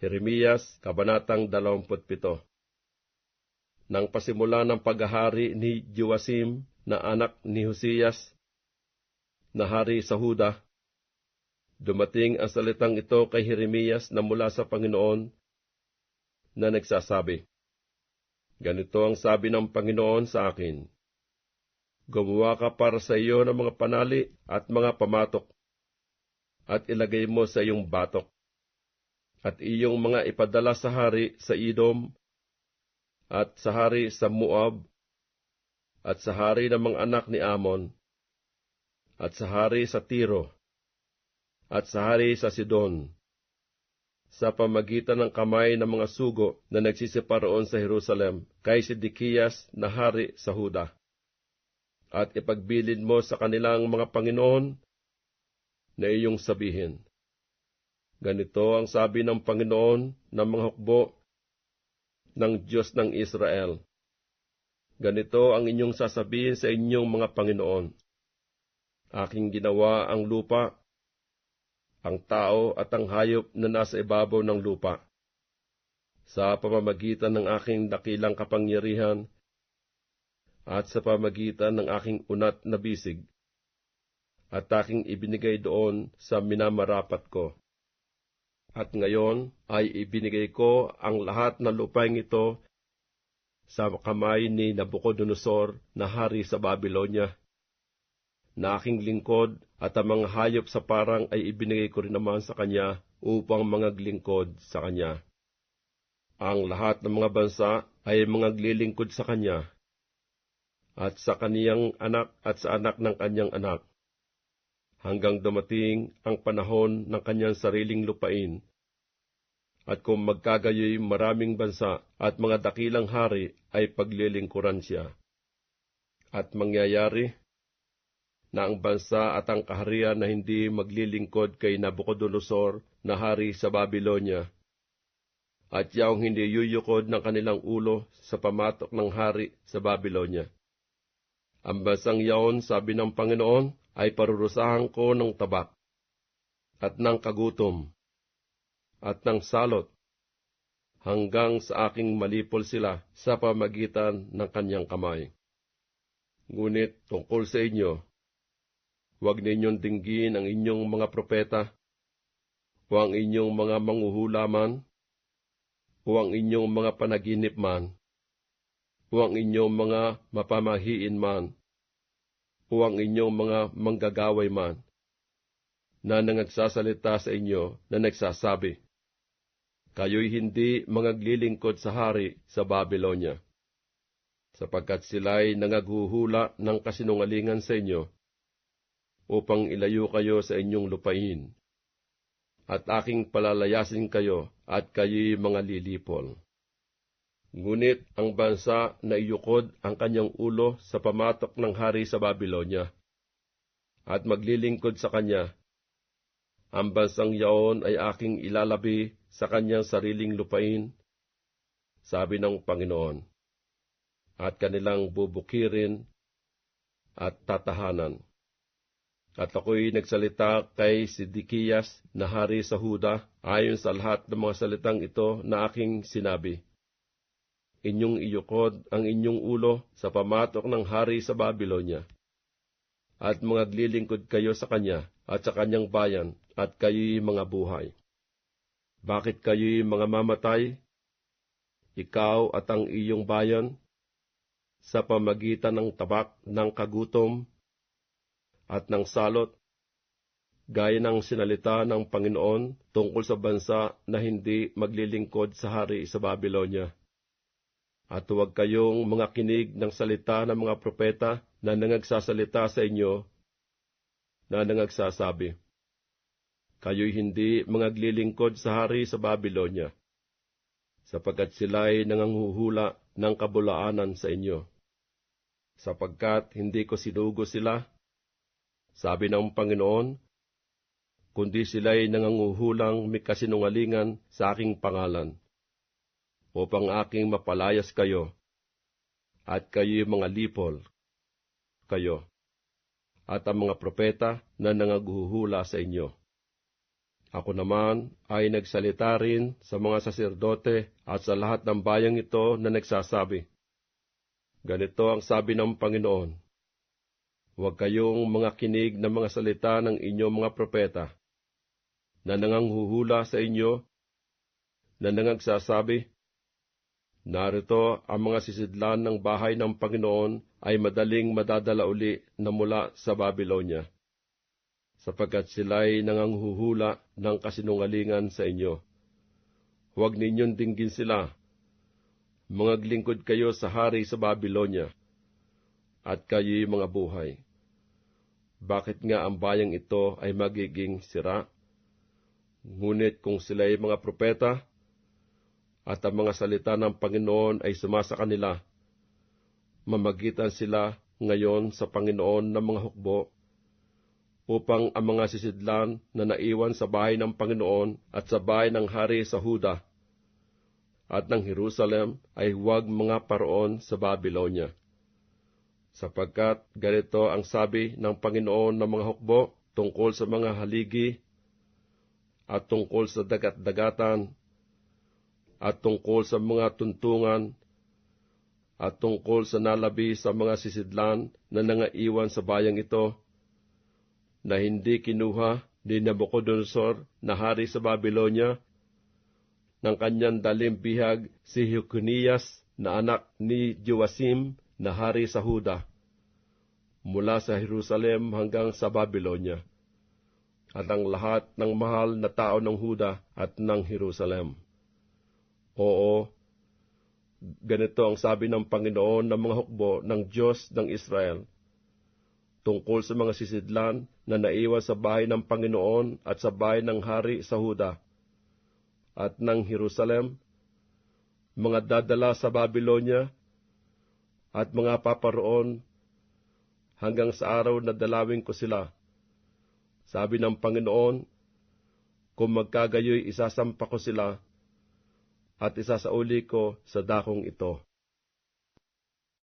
Jeremias, Kabanatang 27 Nang pasimula ng paghahari ni Joasim na anak ni Hoseyas, na hari sa Huda, dumating ang salitang ito kay Jeremias na mula sa Panginoon na nagsasabi, Ganito ang sabi ng Panginoon sa akin, Gumawa ka para sa iyo ng mga panali at mga pamatok, at ilagay mo sa iyong batok at iyong mga ipadala sa hari sa Edom, at sa hari sa Moab, at sa hari ng mga anak ni Amon, at sa hari sa Tiro, at sa hari sa Sidon, sa pamagitan ng kamay ng mga sugo na nagsisiparoon sa Jerusalem kay Sidikiyas na hari sa Huda. At ipagbilin mo sa kanilang mga Panginoon na iyong sabihin, Ganito ang sabi ng Panginoon ng mga hukbo ng Diyos ng Israel. Ganito ang inyong sasabihin sa inyong mga Panginoon. Aking ginawa ang lupa, ang tao at ang hayop na nasa ibabaw ng lupa. Sa pamamagitan ng aking dakilang kapangyarihan at sa pamamagitan ng aking unat na bisig, at aking ibinigay doon sa minamarapat ko. At ngayon ay ibinigay ko ang lahat ng lupain ito sa kamay ni Nabucodonosor na hari sa Babylonia. Na aking lingkod at ang mga hayop sa parang ay ibinigay ko rin naman sa kanya upang mga glingkod sa kanya. Ang lahat ng mga bansa ay mga glilingkod sa kanya at sa kaniyang anak at sa anak ng kanyang anak hanggang dumating ang panahon ng kanyang sariling lupain. At kung magkagayoy maraming bansa at mga dakilang hari ay paglilingkuran siya. At mangyayari na ang bansa at ang kaharian na hindi maglilingkod kay Nabucodonosor na hari sa Babylonia, at yaong hindi yuyukod ng kanilang ulo sa pamatok ng hari sa Babylonia. Ang bansang yaon, sabi ng Panginoon, ay parurusahan ko ng tabak, at ng kagutom, at ng salot, hanggang sa aking malipol sila sa pamagitan ng kanyang kamay. Ngunit tungkol sa inyo, huwag ninyong dinggin ang inyong mga propeta, o ang inyong mga manguhulaman, o ang inyong mga panaginip man, o ang inyong mga mapamahiin man, o ang inyong mga manggagaway man, na nangagsasalita sa inyo na nagsasabi, Kayo'y hindi mangaglilingkod sa hari sa Babylonia, sapagkat sila'y nangaghuhula ng kasinungalingan sa inyo, upang ilayo kayo sa inyong lupain, at aking palalayasin kayo at kayo'y mga lilipol. Ngunit ang bansa na iyukod ang kanyang ulo sa pamatok ng hari sa Babylonia, at maglilingkod sa kanya. Ang bansang yaon ay aking ilalabi sa kanyang sariling lupain, sabi ng Panginoon, at kanilang bubukirin at tatahanan. At ako'y nagsalita kay Sidikiyas na hari sa Huda ayon sa lahat ng mga salitang ito na aking sinabi inyong iyukod ang inyong ulo sa pamatok ng hari sa Babylonia. At mga glilingkod kayo sa kanya at sa kanyang bayan at kayo'y mga buhay. Bakit kayo'y mga mamatay? Ikaw at ang iyong bayan sa pamagitan ng tabak ng kagutom at ng salot, gaya ng sinalita ng Panginoon tungkol sa bansa na hindi maglilingkod sa hari sa Babylonia at huwag kayong mga kinig ng salita ng mga propeta na nangagsasalita sa inyo na nangagsasabi, Kayo'y hindi mga glilingkod sa hari sa Babylonia, sapagkat sila'y nanganguhula ng kabulaanan sa inyo. Sapagkat hindi ko sinugo sila, sabi ng Panginoon, kundi sila'y nanganguhulang may kasinungalingan sa aking pangalan upang aking mapalayas kayo, at kayo mga lipol, kayo, at ang mga propeta na nangaguhula sa inyo. Ako naman ay nagsalita rin sa mga saserdote at sa lahat ng bayang ito na nagsasabi, Ganito ang sabi ng Panginoon, Huwag kayong mga kinig ng mga salita ng inyong mga propeta, na nanganghuhula sa inyo, na nangagsasabi, Narito ang mga sisidlan ng bahay ng Panginoon ay madaling madadala uli na mula sa Babylonia, sapagkat sila'y nanganghuhula ng kasinungalingan sa inyo. Huwag ninyong dinggin sila. Mga lingkod kayo sa hari sa Babylonia, at kayo'y mga buhay. Bakit nga ang bayang ito ay magiging sira? Ngunit kung sila'y mga propeta, at ang mga salita ng Panginoon ay sumasa kanila. Mamagitan sila ngayon sa Panginoon ng mga hukbo, upang ang mga sisidlan na naiwan sa bahay ng Panginoon at sa bahay ng hari sa Huda at ng Jerusalem ay huwag mga paroon sa Babylonia. Sapagkat ganito ang sabi ng Panginoon ng mga hukbo tungkol sa mga haligi at tungkol sa dagat-dagatan at tungkol sa mga tuntungan, at tungkol sa nalabi sa mga sisidlan na nangaiwan sa bayang ito, na hindi kinuha ni Nabucodonosor na hari sa Babylonia, ng kanyang dalim bihag si Hukunias na anak ni Joasim na hari sa Huda, mula sa Jerusalem hanggang sa Babylonia, at ang lahat ng mahal na tao ng Huda at ng Jerusalem. Oo, ganito ang sabi ng Panginoon ng mga hukbo ng Diyos ng Israel tungkol sa mga sisidlan na naiwan sa bahay ng Panginoon at sa bahay ng hari sa Huda at ng Jerusalem, mga dadala sa Babylonia at mga paparoon hanggang sa araw na dalawin ko sila. Sabi ng Panginoon, kung magkagayoy isasampa ko sila at isasauli ko sa dakong ito.